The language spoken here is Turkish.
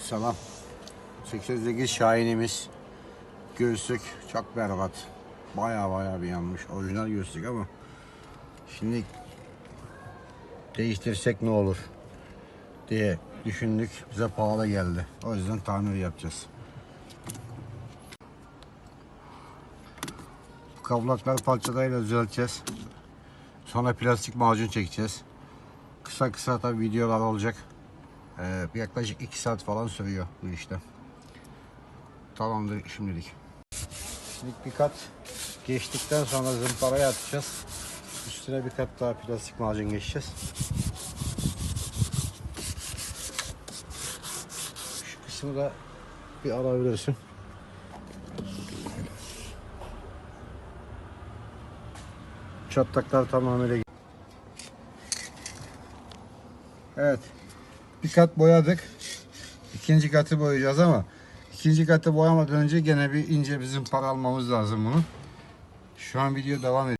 Selam. 808 Şahin'imiz. Göğüslük çok berbat. Baya baya bir yanmış. Orijinal göğüslük ama. Şimdi değiştirsek ne olur diye düşündük. Bize pahalı geldi. O yüzden tamir yapacağız. Bu Kavlaklar parçalarıyla düzelteceğiz. Sonra plastik macun çekeceğiz. Kısa kısa tabi videolar olacak. Ee, yaklaşık 2 saat falan sürüyor bu işlem. Tamamdır şimdilik. Şimdi bir kat geçtikten sonra zımparaya atacağız. Üstüne bir kat daha plastik macun geçeceğiz. Şu kısmı da bir alabilirsin. Çatlaklar tamamıyla Evet. Bir kat boyadık. İkinci katı boyayacağız ama ikinci katı boyamadan önce gene bir ince bizim para almamız lazım bunu. Şu an video devam ediyor.